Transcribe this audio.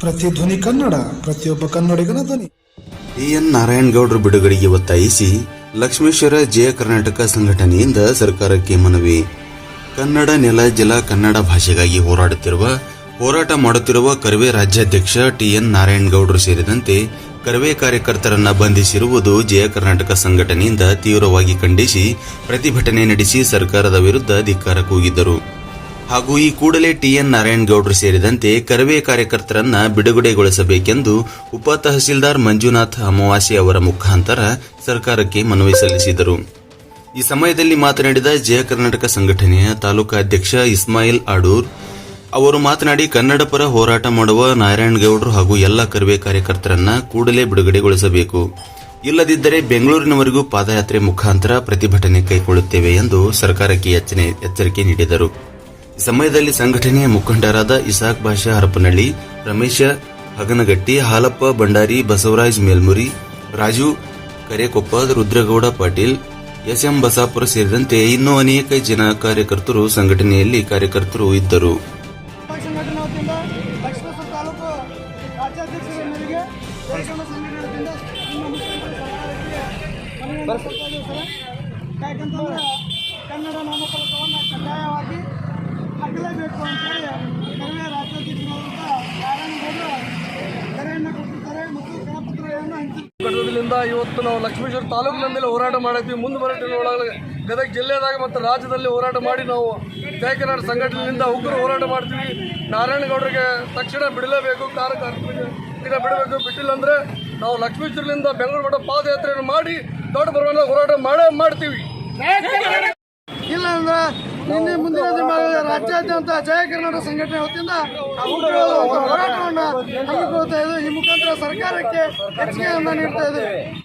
ಪ್ರತಿಧ್ವನಿ ಕನ್ನಡ, ಪ್ರತಿಯೊಬ್ಬ ಕನ್ನಡಿಗನ ಧ್ವನಿ. ಎನ್ ನಾರಾಯಣಗೌಡರ ಬಿಡುಗಡೆಗೆ ಒತ್ತಾಯಿಸಿ ಲಕ್ಷ್ಮೇಶ್ವರ ಜಯ ಕರ್ನಾಟಕ ಸಂಘಟನೆಯಿಂದ ಸರ್ಕಾರಕ್ಕೆ ಮನವಿ. ಕನ್ನಡ ನೆಲ, ಜಲ, ಕನ್ನಡ ಭಾಷೆಗಾಗಿ ಹೋರಾಡುತ್ತಿರುವ, ಹೋರಾಟ ಮಾಡುತ್ತಿರುವ ಕರ್ವೆ ರಾಜ್ಯಾಧ್ಯಕ್ಷ ಟಿ ಟಿಎನ್ ನಾರಾಯಣಗೌಡರು ಸೇರಿದಂತೆ ಕರ್ವೆ ಕಾರ್ಯಕರ್ತರನ್ನ ಬಂಧಿಸಿರುವುದು ಜಯ ಕರ್ನಾಟಕ ಸಂಘಟನೆಯಿಂದ ತೀವ್ರವಾಗಿ ಖಂಡಿಸಿ ಪ್ರತಿಭಟನೆ ನಡೆಸಿ ಸರ್ಕಾರದ ವಿರುದ್ಧ ಧಿಕ್ಕಾರ ಕೂಗಿದ್ದರು ಹಾಗೂ ಈ ಕೂಡಲೇ ಟಿಎನ್ ನಾರಾಯಣಗೌಡರು ಸೇರಿದಂತೆ ಕರವೇ ಕಾರ್ಯಕರ್ತರನ್ನ ಬಿಡುಗಡೆಗೊಳಿಸಬೇಕೆಂದು ಉಪ ತಹಸೀಲ್ದಾರ್ ಮಂಜುನಾಥ್ ಅಮಾವಾಸಿ ಅವರ ಮುಖಾಂತರ ಸರ್ಕಾರಕ್ಕೆ ಮನವಿ ಸಲ್ಲಿಸಿದರು. ಈ ಸಮಯದಲ್ಲಿ ಮಾತನಾಡಿದ ಜಯ ಕರ್ನಾಟಕ ಸಂಘಟನೆಯ ತಾಲೂಕಾ ಅಧ್ಯಕ್ಷ ಇಸ್ಮಾಯಿಲ್ ಆಡೂರ್ ಅವರು ಮಾತನಾಡಿ ಕನ್ನಡ ಪರ ಹೋರಾಟ ಮಾಡುವ ನಾರಾಯಣಗೌಡರು ಹಾಗೂ ಎಲ್ಲ ಕರವೇ ಕಾರ್ಯಕರ್ತರನ್ನ ಕೂಡಲೇ ಬಿಡುಗಡೆಗೊಳಿಸಬೇಕು. ಇಲ್ಲದಿದ್ದರೆ ಬೆಂಗಳೂರಿನವರೆಗೂ ಪಾದಯಾತ್ರೆ ಮುಖಾಂತರ ಪ್ರತಿಭಟನೆ ಕೈಗೊಳ್ಳುತ್ತೇವೆ ಎಂದು ಸರ್ಕಾರಕ್ಕೆ ಎಚ್ಚರಿಕೆ ನೀಡಿದರು. ಸಮಯದಲ್ಲಿ ಸಂಘಟನೆಯ ಮುಖಂಡರಾದ ಇಸಾಕ್ ಭಾಷಾ ಹರಪನಹಳ್ಳಿ, ರಮೇಶ ಹಗನಗಟ್ಟಿ, ಹಾಲಪ್ಪ ಭಂಡಾರಿ, ಬಸವರಾಜ್ ಮೇಲ್ಮುರಿ, ರಾಜು ಕರೇಕೊಪ್ಪ, ರುದ್ರಗೌಡ ಪಾಟೀಲ್ ಎಸ್ ಎಂ ಬಸಾಪುರ ಸೇರಿದಂತೆ ಇನ್ನೂ ಅನೇಕ ಜನ ಕಾರ್ಯಕರ್ತರು ಸಂಘಟನೆಯಲ್ಲಿ ಕಾರ್ಯಕರ್ತರು ಇದ್ದರು. ಕನ್ನಡ ನಾಮಫಲಕವನ್ನು ಕಡ್ಡಾಯವಾಗಿ ಇವತ್ತು ನಾವು ಲಕ್ಷ್ಮೇಶ್ವರ ತಾಲೂಕಿನಿಂದಲೇ ಹೋರಾಟ ಮಾಡತ್ತೀವಿ ಮುಂದೆ ಬರಟ್ಟಿನ ಒಳಗೆ ಗದಗ ಜಿಲ್ಲೆದಾಗ ಮತ್ತು ರಾಜ್ಯದಲ್ಲಿ ಹೋರಾಟ ಮಾಡಿ ನಾವು ಜಯ ಕರ್ನಾಟಕ ಸಂಘಟನೆಯಿಂದ ಉಗ್ರ ಹೋರಾಟ ಮಾಡ್ತೀವಿ. ನಾರಾಯಣಗೌಡರಿಗೆ ತಕ್ಷಣ ಬಿಡಲೇಬೇಕು ಕಾರ್ಯಕರ್ತರಿಗೆ ಈಗ ಬಿಡಬೇಕು. ಬಿಟ್ಟಿಲ್ಲ ಅಂದ್ರೆ ನಾವು ಲಕ್ಷ್ಮೇಶ್ವರದಿಂದ ಬೆಂಗಳೂರು ಮಠ ಪಾದಯಾತ್ರೆಯನ್ನು ಮಾಡಿ ದೊಡ್ಡ ಬರವನ್ನ ಹೋರಾಟ ಮಾಡೇ ಮಾಡ್ತೀವಿ. ಇಲ್ಲ ಅಂದ್ರೆ ನಿನ್ನೆ ಮುಂದಿನ ರಾಜ್ಯಾದ್ಯಂತ ಜಯ ಕರ್ನಾಟಕ ಸಂಘಟನೆ ವತಿಯಿಂದ ಹೋರಾಟವನ್ನು ಹಮ್ಮಿಕೊಳ್ತಾ ಮುಖಾಂತರ ಸರ್ಕಾರಕ್ಕೆ ಎಚ್ಚರಿಕೆಯನ್ನು ನೀಡ್ತಾ ಇದ್ದೀವಿ.